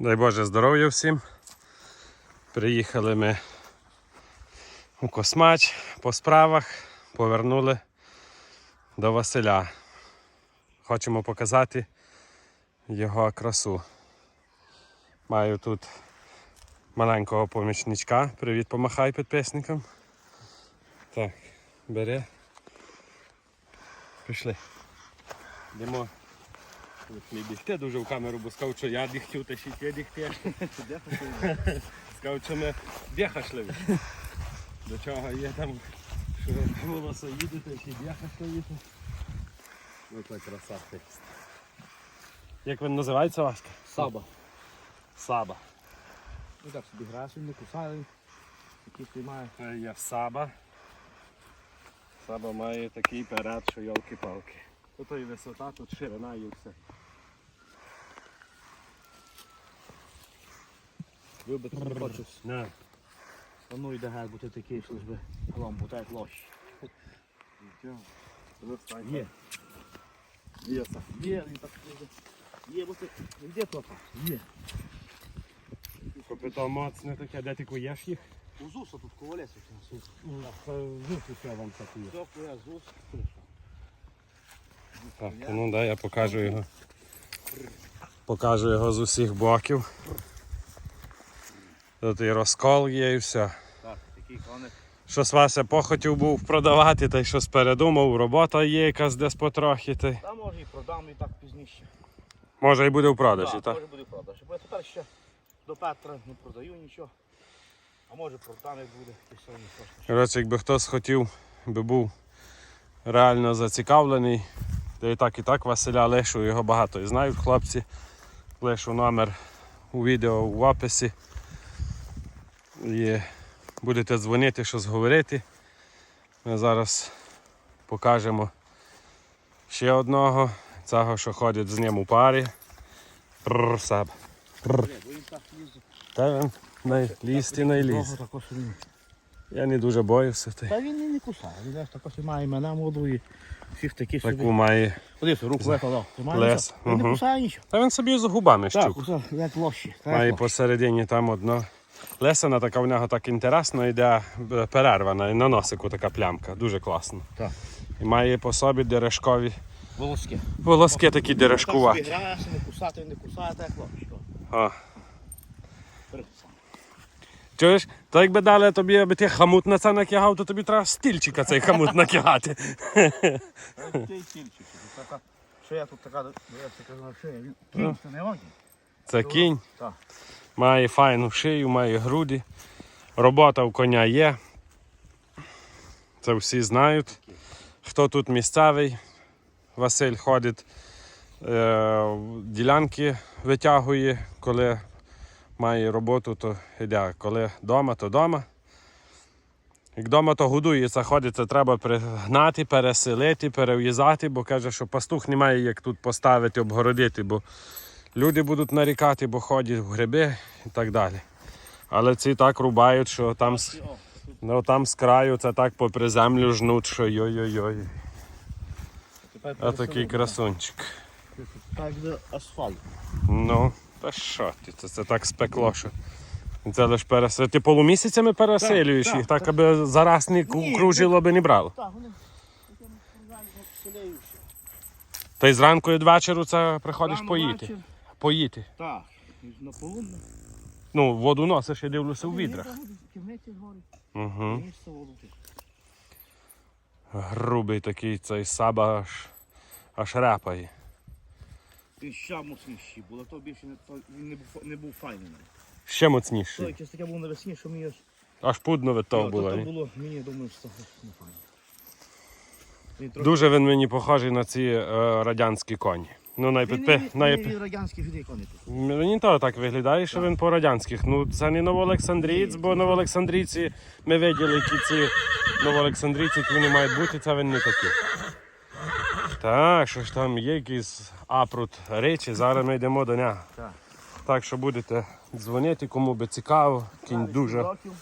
Дай Боже здоров'я всім. Приїхали ми у Космач по справах, повернули до Василя. Хочемо показати його красу. Маю тут маленького помічничка. Привіт, помахай підписникам. Так, бери. Пішли. Йдемо. Не бігти дуже в камеру, бо сказав, що я дихтю, та ще ти дихтеш. Сказав, що ми б'яха. До чого є там, що волосо їдете, ще б'яха шлевіте. Оце краса. Як він називається Васька? Саба. Саба. Ну так собі граєш, не кусає. Такі тримає. Це є Саба. Саба має такий перед, що йолки-палки. Тут і висота, тут ширина і все. Вибити не хочеш. Не. Воно йде геть, бо ти такий, що ж би ламбу, так як лощ. Є. Є Саба. Є, він так. Є, бо ти, де то? Є. Копито моцне таке, де ти куєш їх? У ЗУСа тут ковалець у нас. Зустрічаю що вам це кує. Все, я ЗУС. Так, ну да, я покажу його. Покажу його з усіх боків. Тут і розкол є і все. Так, такий коник. Щось Вася похотів був продавати, та й щось передумав, робота є якась десь потрохи. Та... Та може і продам і так пізніше. Може і буде в продажі, Так, так? Може буде продаж. Бо я тепер ще до Петра не продаю нічого. А може продам як буде, хочеш. Коротше, якби хтось хотів, би був реально зацікавлений, то і так і так Василя Лешу, його багато і знають хлопці. Лишу номер у відео в описі. І будете дзвонити, щось говорити. Ми зараз покажемо ще одного, цього, що ходить з ним у парі. Прррр, саб. Так їздить. Та він най- лізти найліз. Я не дуже боюся. Та Та він і не кусає. Він також має мене молоду і всіх таких Таку собі. має. Подивися, руку викладав. Лес. Він не кусає нічого. Та він собі з губами Так, щук. усе, як лощі. Має посередині там одно. Лесена така в нього так інтересно йде е, перервана і на носику така плямка. Дуже класно. Так. І має по собі дерешкові. Волоски. Волоски такі дерешкуваті. граєш, не кусати, не. Бери. Чуєш? То якби дали тобі, аби ти хамут на це накигав, то тобі треба стільчика цей хамут накигати. Ти тільчик. Що я тут така, дивись, така на шиї. Він кінь, це не. Це кінь. Так. Має файну шию, має груди. Робота в коня є. Це всі знають. Хто тут місцевий? Василь ходить, е, ділянки витягує, коли має роботу, то йде. Коли вдома, то вдома. Як вдома, то годується, ходить, це треба пригнати, переселити, перев'язати, бо каже, що пастух немає як тут поставити, обгородити, бо люди будуть нарікати, бо ходять в гриби і так далі. Але ці так рубають, що там, ну, там з краю це так попри землю жнуть, що йой-йой-йой. А такий красунчик. Так, де асфальт. Ну, та що ти, це, це так спекло, що. Це лише переселюєш. Ти полумісяцями переселюєш їх, так, так, так. аби зараз не Ні, кружило би не брало. Так, вони. Та й зранку і ввечері це приходиш поїти. Поїти. Так, на полудне. Ну, воду носиш, я дивлюся у відрах. Угу. Грубий такий цей саба аж, аж репає. Він ще мощніший був, а то більше не, то, він не був, не був файний. Ще То моцніший. якесь таке було навесні, що мені аж... Аж пудно від того Ну, було. то, було, мені думаю, що це не файно. Дуже він мені похожий на ці е, радянські коні. Ну, Він, най... він, радянський фідей коник. Мені то так виглядає, що він по радянських. Ну, це не новоолександрієць, бо новоолександрійці ми виділи, які ці новоолександрійці, які вони мають бути, це він не такі. Так, що ж там є якийсь апрут речі, зараз ми йдемо до нього. Так. Так що будете дзвонити, кому би цікаво. Кінь дуже. Років.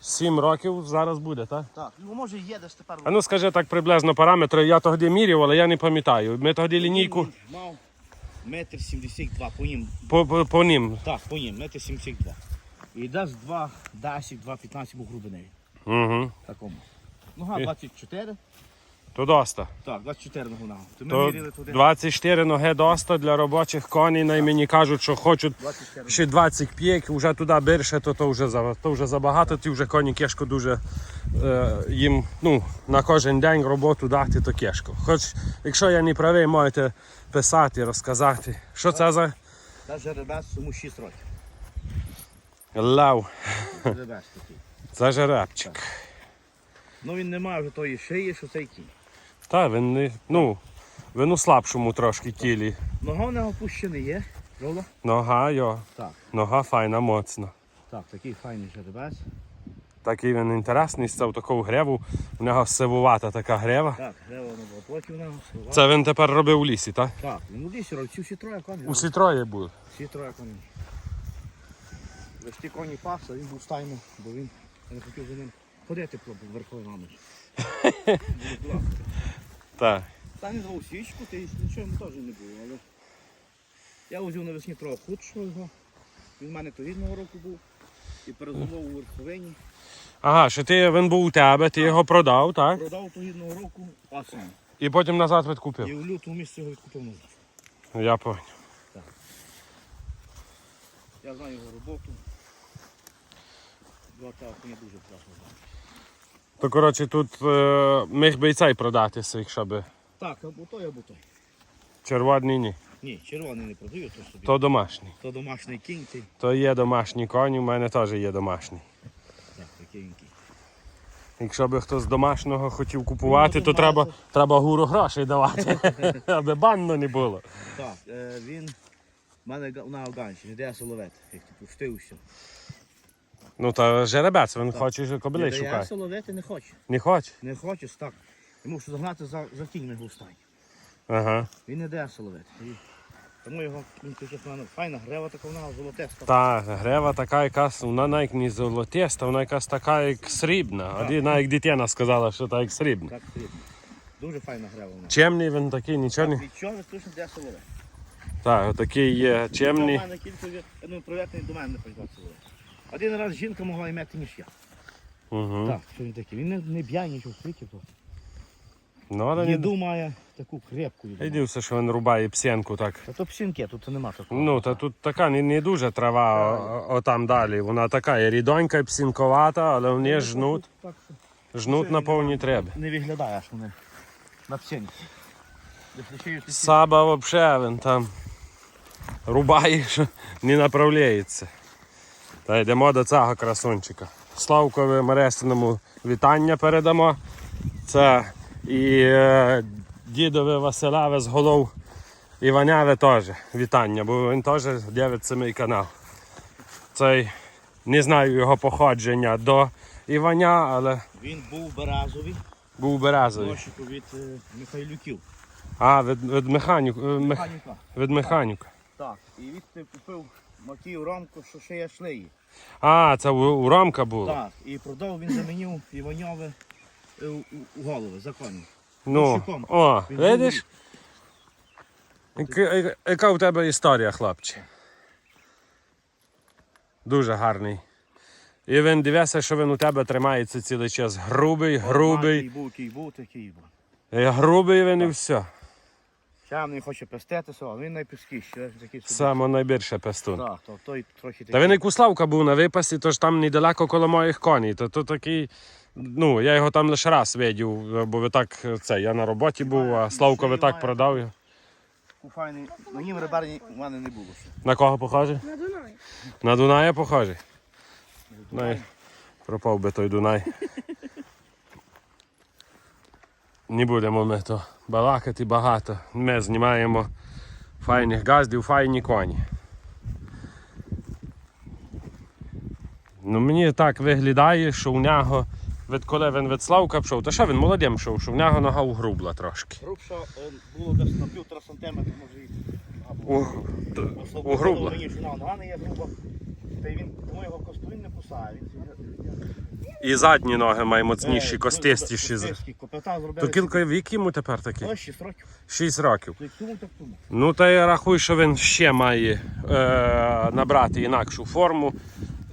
Сім років зараз буде, так? Так, ну може є десь тепер. А ну скажи так приблизно параметри. Я тоді міряв, але я не пам'ятаю. Ми тоді лінійку. Мав Метр 72 по ним. По, по, по ним. Так, по ним, метр 72. І дасть 2, 10, 2, 15 був грубиневі. Угу. Такому. Нога І- 24. То доста. Так, 24 нога. То ми То міряли туди. 24 ноги доста для робочих коней. Най мені кажуть, що хочуть 24. ще 25, вже туди більше, то, то, вже, за, то вже забагато, ті вже коні кешко дуже е, їм ну, на кожен день роботу дати, то кешко. Хоч, якщо я не правий, можете писати, розказати. Що це за Та жеребець йому 6 років. лев? Жеребець такий. Це жеребчик. Ну він не має вже тої шиї, що цей кінь. Та він не, ну, він у слабшому трошки тілі. Нога в нього пущений є. Правда? Нога його, Так. нога файна, моцна. Так, такий файний жеребець. Такий він інтересний, це в таку греву. У нього сивувата така грева. Так, грева на болоті в нього. слова. Це він тепер робив у лісі, так? Так, він у лісі робив, ці всі троє коні. Усі троє були. Всі троє коні. Весь ті коні паса, він був стайно, бо він я не хотів за ним ходити по верховинами. Так. Та не звав свічку, ти нічого теж не було, але я взяв навесні трохи худшого його. Він в мене торідного року був і перезумов у верховині. Ага, що ти він був у тебе, ти його продав, так? Продав торідного року пасом. І потім назад І відкупив. в лютому місці його відкупив назад. Я понял. Я знаю його роботу. Два так, не дуже класно знаю. То коротше тут е, міг би і цей продатися, якщо би. Так, або той, або той. Червоний ні. Ні, червоний не продаю, то собі. То домашній. То домашній кінь, ти. То є домашні коні, у мене теж є домашній. Так, такий кінь. Якщо би хтось з домашнього хотів купувати, Ну, то то треба, треба гуру грошей давати, аби банно не було. Так, е, він в мене га- на Афганщині, де я соловет, як ти пустився. Ну та жеребець, він хоче що кобилей Я шукає. соловити не хочу. Не хоче? Не хочеш, так. Я мушу загнати за, за кіньми густай. Ага. Він не де соловити. І тому його він таке файна, файна грева така вона золотеста. Та грева така якась, вона навіть не золотиста, вона якась така як срібна. Один навіть дитина сказала, що так як срібна. Так срібна. Дуже файна грева вона. Чемний він такий, нічого не. Від чого точно де соловити. Так, такий є У чемний. мене кілька є- ну, приватний до мене не прийшла соловити. Один раз жінка могла ім'яти, ніж я. Угу. Так, що він такий. Він не, не б'є нічого в. Ну, але не Їду має таку крепку. Йди все, що він рубає псенку так. Та то псінки, тут нема такого. Ну, та тут така не, не дуже трава о- отам далі. Вона така рідонька, і псінковата, але вони жнуть, Так, що жнуть на повні треба. Не виглядає, аж вони на псінці. Саба взагалі він там рубає, що не направляється. Та йдемо до цього красунчика. Славкові Мерестиному вітання передамо. Це і е, дідове Василеве з голов Іваняве теж вітання, бо він теж дивиться мій канал. Цей не знаю його походження до Іваня, але Він був березовий, був дощику від е, Михайлюків. А, від, від механіку. е, мех- Механіка. від механіка. Так. І відти купив Макію рамку, що ще є шлеї. А, це у, у Ромка було. Так. І продав він замінив Іваньове е, у, у голови, законні. Ну, о, Він видиш? Яка, у тебе історія, хлопче? Дуже гарний. І він дивився, що він у тебе тримається цілий час. Грубий, грубий. Який був, який був, такий був. І грубий він і все. Ще не хоче пеститися, а він найпіскіший. Саме найбільше пестун. Так, то той трохи Та він як у Славка був на випасі, тож там недалеко коло моїх коней. То, то такий, ну, я його там лише раз видів, бо ви так, це, я на роботі був, а Славко ви так продав його. Файний. На нім реберні у мене не було ще. На кого похожий? На Дунай. На Дуная похожий. Ну, пропав би той Дунай. Не будемо ми то балакати багато. Ми знімаємо файних газдів, файні коні. Ну, мені так виглядає, що у нього, відколи він від Славка пішов, то що він молодим пішов, що в нього нога угрубла трошки. Грубша е, було десь на півтора сантиметра, може і. угрубла. Мені що нога не є груба. Та й він, тому його косту він не кусає. Він І задні ноги має Е, моцніші, костистіші. Копита То кілька вік йому тепер такі? 6 років. 6 років. Так. Ну та я рахую, що він ще має е, набрати інакшу форму.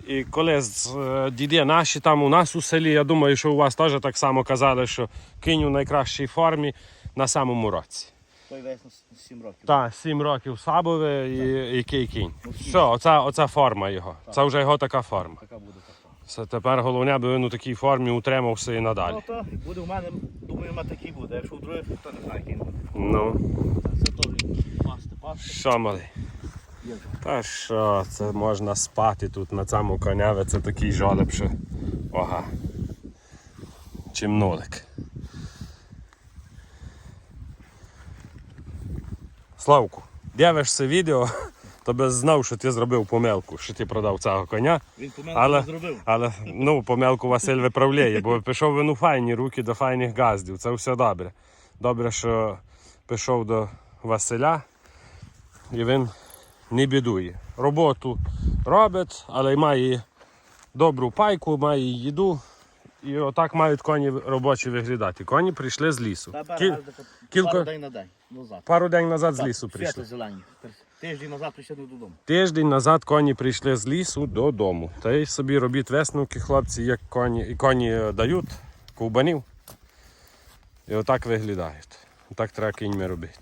І коли з, е, діди наші там у нас у селі, я думаю, що у вас теж так само казали, що кинь у найкращій формі на самому році. Той весь на 7 років. Так, 7 років сабове і, і кий кінь. Все, оця, оця форма його. Це вже його така форма. Така буде така. Це тепер головне, аби він у такій формі утримався і надалі. Ну то буде у мене, думаю, мене такий буде. Якщо у других, то не знаю, який буде. Ну, Це теж пасти, пасти. що малий? Та що, це можна спати тут на цьому коняві, це такий жолеб, що ога. Чим нолик. Славку, дивишся відео, то би знав, що ти зробив помилку, що ти продав цього коня. Він помилку Але, не зробив. але ну, помилку Василь виправляє, бо пішов він у файні руки до файних газдів. Це все добре. Добре, що пішов до Василя і він не бідує. Роботу робить, але й має добру пайку, має їду. І отак мають коні робочі виглядати. Коні прийшли з лісу. Та Кі- бере кілька- пару день на день. Назад. Пару день назад з лісу прийшли. Тиждень назад прийшли додому. Тиждень назад коні прийшли з лісу додому. Та й собі робіть висновки, хлопці, як коні, і коні е, дають ковбанів. І отак виглядають. Отак треба кіньми робити.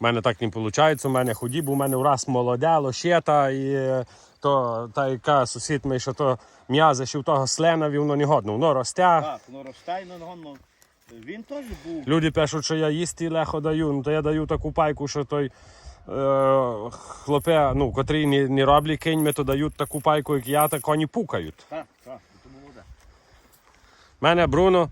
У мене так не виходить, у мене худі, бо у мене враз молоде, лощета і е, то, та яка сусід мій, що то м'язи, що в того слена, воно не годно, воно росте. Так, ну ростай, ну ну, він теж був. Люди пишуть, що я їсти легко даю, ну то я даю таку пайку, що той е, хлопе, ну, котрі не, не роблять киньми, то дають таку пайку, як я, так коні пукають. Так, так, тому молоде. Мене Бруно,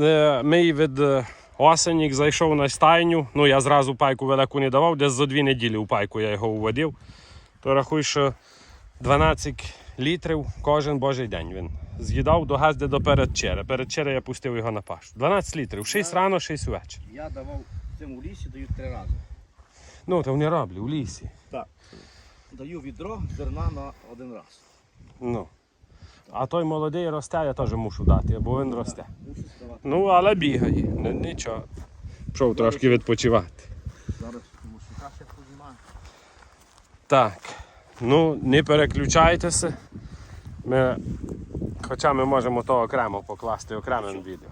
е, мій від е, осені, зайшов на стайню, ну я зразу пайку велику не давав, десь за дві неділі у пайку я його уводив. То рахуй, що 12 літрів кожен божий день він з'їдав до газди до передчери. Передчери я пустив його на пашу. 12 літрів, 6 рано, 6 ввечері. Я давав цьому лісі, даю три рази. Ну, то вони роблять у лісі. Так. Даю відро зерна на один раз. Ну. А той молодий росте, я теж мушу дати, бо він росте. Ну, але бігає, ну, нічого. Пішов трошки відпочивати. Зараз мусика ще познімаю. Так. Ну, не переключайтеся. Ми, хоча ми можемо то окремо покласти окремим відео.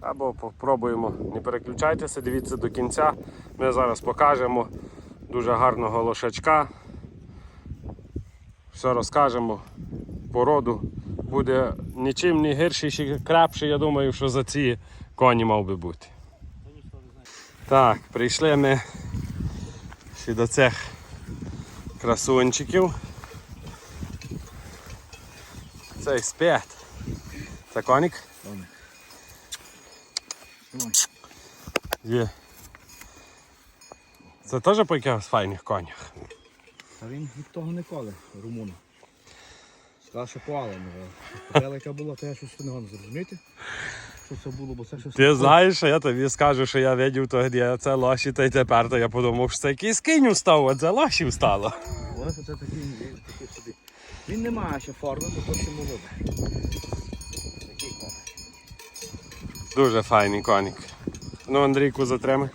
Або попробуємо. Не переключайтеся, дивіться до кінця. Ми зараз покажемо дуже гарного лошачка. Все розкажемо. Породу буде нічим не гірший, ще крепший, я думаю, що за ці коні мав би бути. Так, прийшли ми ще до цих красунчиків. Цей спять. Це коник? Є. Це теж по якихось файних конях. Та він від того не коли, румуна. Сказав, що поала не яка була, то я щось не зрозуміти. Що це було, бо це щось. Ти знаєш, що я тобі скажу, що я видів то, де це лоші, та й тепер то я подумав, що це якийсь кінь став, а це лоші стало. Ось це такий, він такий собі. Він не має ще форми, бо то ще. Такий коник. Дуже файний коник. Ну, Андрійку затримай.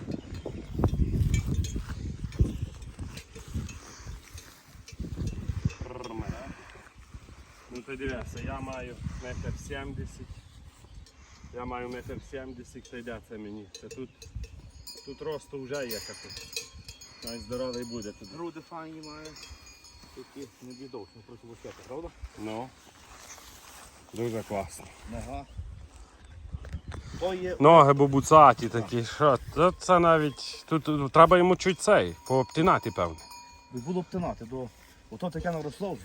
Ну ти дивися, я маю метр сімдесят. Я маю метр сімдесят, та йде це мені. Це тут, тут росту вже є капець. Най здоровий буде тут. Груди файні має. Такі не бідовші, проти висоти, правда? Ну. Дуже класно. Нога. То є Ноги бубуцаті такі, що, це, це навіть. Тут, тут треба йому чуть цей, пообтинати, певно. би було б тинати до. Ото таке наросло вже.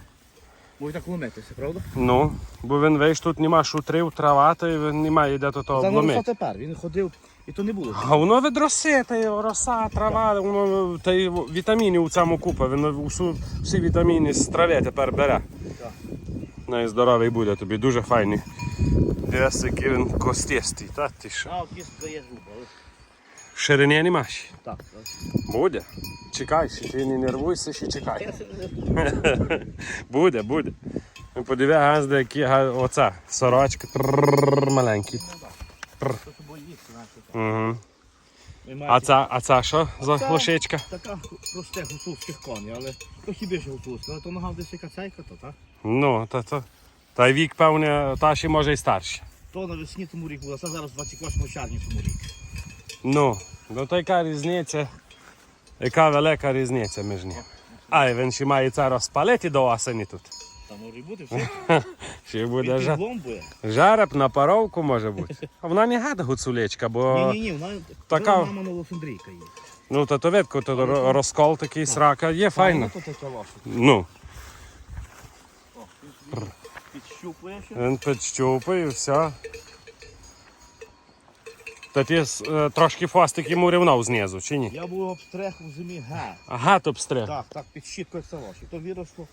Може так ломитися, правда? Ну, бо він вийш, тут нема шутрів, трава, та й він немає де то того обломити. тепер, він ходив і то не було. А воно відросе, та й роса, трава, воно та й вітамінів у цьому купа. Він усю, всі вітаміни з трави тепер бере. Так. Ну і буде тобі, дуже файний. Дивись, який він костистий, та ти що? А, от кіст дає зуб, але Ширини нема так. так. Буде. чекай, ще ти не нервуйся, ще чекай. Буде, буде. Ну, Подиви, газди, які оця сорочка. То так. Угу. А ця, а ця що за лошичка? Така просте гуцульських коней, але трохи більше гуцульська, але то нога десь яка цейка, то так? Ну, та то. Та вік, певне, та ще може і старші. То навесні тому рік була, це зараз 28 червня тому рік. Ну, ну то яка різниця? Яка велика різниця між ними? А, і він ще має це розпалити до осені тут. Та може і бути все. Ще буде жа... Підлом жареб на паровку може бути. А вона не гада гуцулечка, бо Ні, ні, ні, вона така- така мама Новофендрійка є. ну то то видко, то ро- розкол такий срака, є файно. Вона то така ваша. Ну, Підщупує ще. він підщупає і все. Та ти е, трошки фостик йому рівнав знизу, чи ні? Я був обстрех у зимі га. Ага, то обстриг. Так, так, під щіткою як. То виросло.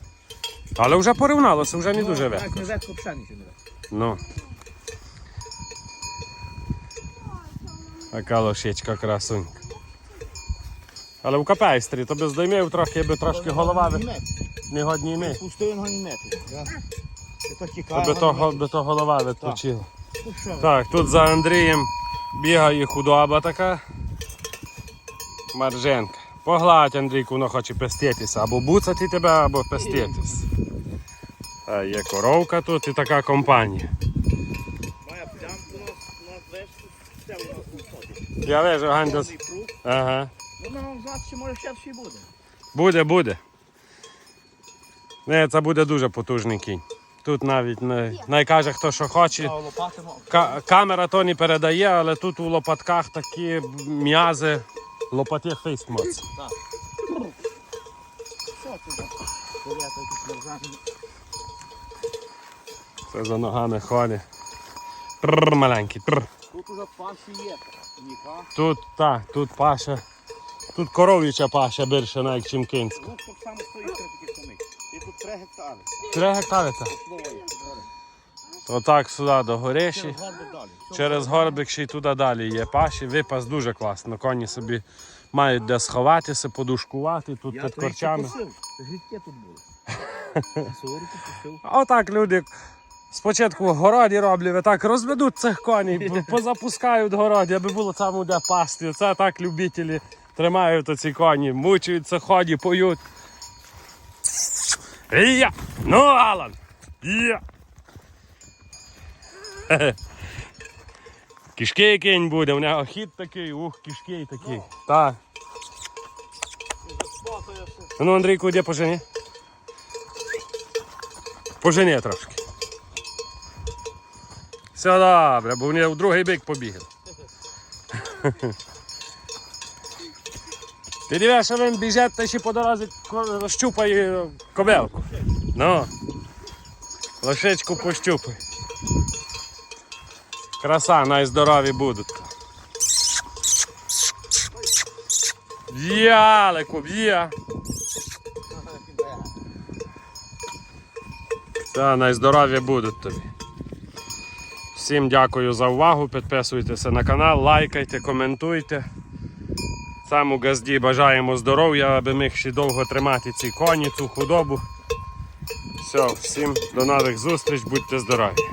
Але вже порівналося, вже не дуже Ну. Як не ветко, взагалі нічого не ветко. Ну. Така лошечка красунька. Але в капейстрі, то би здоймів трохи, би трошки голова ви- не годні ми. Пустив його не мети. Я то То би то, го- би то голова відпочила. Ну що, ви? Так, тут за Андрієм бігає худоба така. Марженка. Погладь, Андрійку, воно хоче пеститися. Або буцати тебе, або пеститись. А є коровка тут і така компанія. Я вижу, Ганьда. Повний. Ага. Нам знати, що може ще ще буде. Буде, буде. Не, це буде дуже потужний кінь. Тут навіть не, не каже хто що хоче. Ка- камера то не передає, але тут у лопатках такі м'язи. Лопаті фейст це за ногами ходить. Тррр, маленький. Тррр. Тут уже паші є. Ніка. Тут, так, тут паша. Тут коров'яча паша більше навіть, чим кінська. Тут так само стоїть такі тут три гектари. Три гектари це. Отак сюди до горіші. Через горбик ще й туди далі є паші. Випас дуже класно. Коні собі мають де сховатися, подушкувати тут Я під корчами. Грідки тут були. Отак люди спочатку городі роблять, так розведуть цих коней, позапускають городі, аби було там де пасти. Це так любителі тримають оці коні, мучаються, ході, поють. Ія! Ну, Алан! Хе-хе. Кішки кінь буде, у нього хід такий, ух, кішки такий. Так. Спахує все. Ну, Андрійку, де пожені? Пожені трошки. Все добре, бо вони в другий бік побігли. Дивиш, що він біжить та ще по дорозі щупає кобелку. Ну. Лошечку пощупай. Краса, найздорові будуть. Б'ялику, б'я. Та найздоров'я будуть тобі. Всім дякую за увагу. Підписуйтеся на канал, лайкайте, коментуйте. Саму газді бажаємо здоров'я, аби міг ще довго тримати ці коні, цю худобу. Все, всім до нових зустріч, будьте здорові!